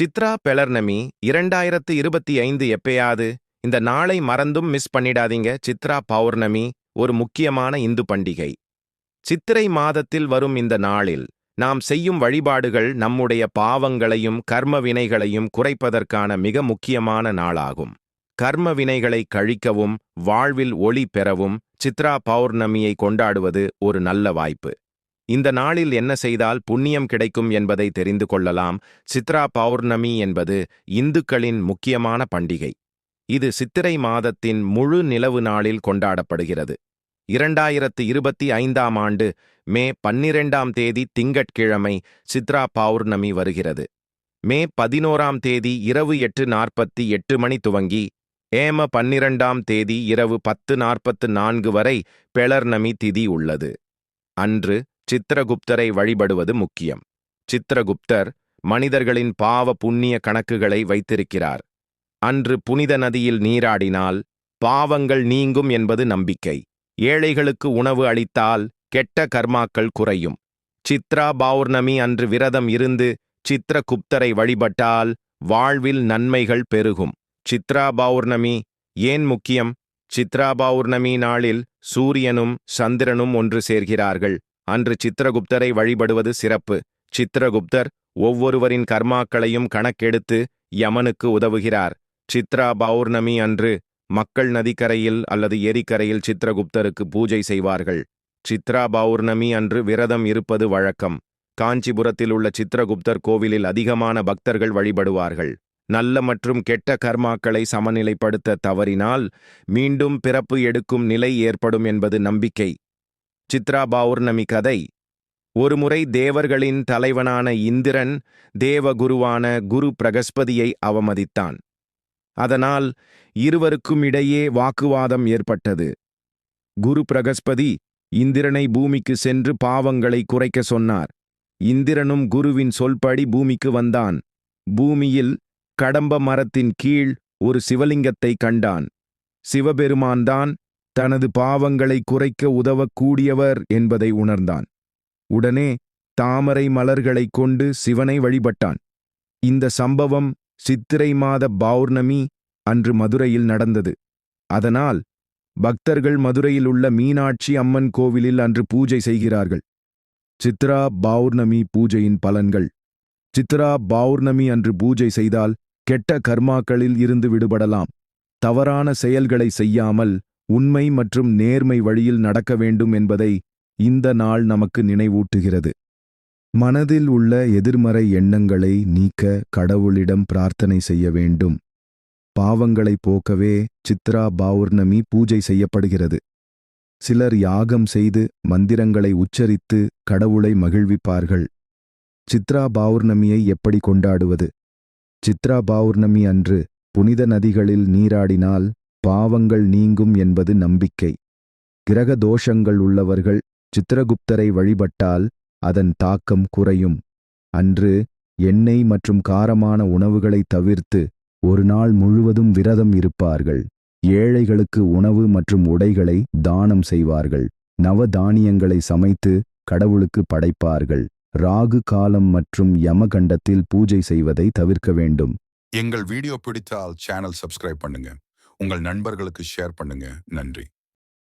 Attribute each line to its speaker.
Speaker 1: சித்ரா பெலர்னமி இரண்டாயிரத்து இருபத்தி ஐந்து எப்பயாவது இந்த நாளை மறந்தும் மிஸ் பண்ணிடாதீங்க. சித்ரா பௌர்ணமி ஒரு முக்கியமான இந்து பண்டிகை. சித்திரை மாதத்தில் வரும் இந்த நாளில் நாம் செய்யும் வழிபாடுகள் நம்முடைய பாவங்களையும் கர்ம வினைகளையும் குறைப்பதற்கான மிக முக்கியமான நாளாகும். கர்ம வினைகளை கழிக்கவும் வாழ்வில் ஒளி பெறவும் சித்ரா பௌர்ணமியை கொண்டாடுவது ஒரு நல்ல வாய்ப்பு. இந்த நாளில் என்ன செய்தால் புண்ணியம் கிடைக்கும் என்பதை தெரிந்து கொள்ளலாம். சித்ரா பௌர்ணமி என்பது இந்துக்களின் முக்கியமான பண்டிகை. இது சித்திரை மாதத்தின் முழு நிலவு நாளில் கொண்டாடப்படுகிறது. இரண்டாயிரத்து இருபத்தி ஐந்தாம் ஆண்டு மே பன்னிரெண்டாம் தேதி திங்கட்கிழமை சித்ரா பௌர்ணமி வருகிறது. மே பதினோராம் தேதி இரவு எட்டு நாற்பத்தி எட்டு மணி துவங்கி ஏம பன்னிரண்டாம் தேதி இரவு பத்து நாற்பத்து நான்கு வரை பெளர்ணமி திதி உள்ளது. அன்று சித்திரகுப்தரை வழிபடுவது முக்கியம். சித்திரகுப்தர் மனிதர்களின் பாவ புண்ணிய கணக்குகளை வைத்திருக்கிறார். அன்று புனித நதியில் நீராடினால் பாவங்கள் நீங்கும் என்பது நம்பிக்கை. ஏழைகளுக்கு உணவு அளித்தால் கெட்ட கர்மாக்கள் குறையும். சித்ரா பௌர்ணமி அன்று விரதம் இருந்து சித்திரகுப்தரை வழிபட்டால் வாழ்வில் நன்மைகள் பெருகும். சித்ரா பௌர்ணமி ஏன் முக்கியம்? சித்ரா பௌர்ணமி நாளில் சூரியனும் சந்திரனும் ஒன்று சேர்கிறார்கள். அன்று சித்திரகுப்தரை வழிபடுவது சிறப்பு. சித்திரகுப்தர் ஒவ்வொருவரின் கர்மாக்களையும் கணக்கெடுத்து யமனுக்கு உதவுகிறார். சித்ரா பௌர்ணமி அன்று மக்கள் நதிக்கரையில் அல்லது ஏரிக்கரையில் சித்திரகுப்தருக்கு பூஜை செய்வார்கள். சித்ரா பௌர்ணமி அன்று விரதம் இருப்பது வழக்கம். காஞ்சிபுரத்தில் உள்ள சித்திரகுப்தர் கோவிலில் அதிகமான பக்தர்கள் வழிபடுவார்கள். நல்ல மற்றும் கெட்ட கர்மாக்களை சமநிலைப்படுத்த தவறினால் மீண்டும் பிறப்பு எடுக்கும் நிலை ஏற்படும் என்பது நம்பிக்கை. சித்ரா பௌர்ணமி கதை. ஒருமுறை தேவர்களின் தலைவனான இந்திரன் தேவகுருவான குரு பிரகஸ்பதியை அவமதித்தான். அதனால் இருவருக்கும் இடையே வாக்குவாதம் ஏற்பட்டது. குரு பிரகஸ்பதி இந்திரனை பூமிக்கு சென்று பாவங்களை குறைக்க சொன்னார். இந்திரனும் குருவின் சொல்படி பூமிக்கு வந்தான். பூமியில் கடம்ப மரத்தின் கீழ் ஒரு சிவலிங்கத்தை கண்டான். சிவபெருமான்தான் தனது பாவங்களை குறைக்க உதவக்கூடியவர் என்பதை உணர்ந்தான். உடனே தாமரை மலர்களைக் கொண்டு சிவனை வழிபட்டான். இந்த சம்பவம் சித்திரை மாத பௌர்ணமி அன்று மதுரையில் நடந்தது. அதனால் பக்தர்கள் மதுரையில் உள்ள மீனாட்சி அம்மன் கோவிலில் அன்று பூஜை செய்கிறார்கள். சித்ரா பௌர்ணமி பூஜையின் பலன்கள். சித்ரா பௌர்ணமி அன்று பூஜை செய்தால் கெட்ட கர்மாக்களில் இருந்து விடுபடலாம். தவறான செயல்களை செய்யாமல் உண்மை மற்றும் நேர்மை வழியில் நடக்க வேண்டும் என்பதை இந்த நாள் நமக்கு நினைவூட்டுகிறது. மனதில் உள்ள எதிர்மறை எண்ணங்களை நீக்க கடவுளிடம் பிரார்த்தனை செய்ய வேண்டும். பாவங்களை போக்கவே சித்ரா பௌர்ணமி பூஜை செய்யப்படுகிறது. சிலர் யாகம் செய்து மந்திரங்களை உச்சரித்து கடவுளை மகிழ்விப்பார்கள். சித்ரா பௌர்ணமியை எப்படி கொண்டாடுவது? சித்ரா பௌர்ணமி அன்று புனித நதிகளில் நீராடினால் பாவங்கள் நீங்கும் என்பது நம்பிக்கை. கிரக தோஷங்கள் உள்ளவர்கள் சித்திரகுப்தரை வழிபட்டால் அதன் தாக்கம் குறையும். அன்று எண்ணெய் மற்றும் காரமான உணவுகளை தவிர்த்து ஒரு நாள் முழுவதும் விரதம் இருப்பார்கள். ஏழைகளுக்கு உணவு மற்றும் உடைகளை தானம் செய்வார்கள். நவ தானியங்களை சமைத்து கடவுளுக்கு படைப்பார்கள். ராகு காலம் மற்றும் யமகண்டத்தில் பூஜை செய்வதை தவிர்க்க வேண்டும்.
Speaker 2: எங்கள் வீடியோ பிடித்தால் சேனல் சப்ஸ்கிரைப் பண்ணுங்க. உங்கள் நண்பர்களுக்கு ஷேர் பண்ணுங்க. நன்றி.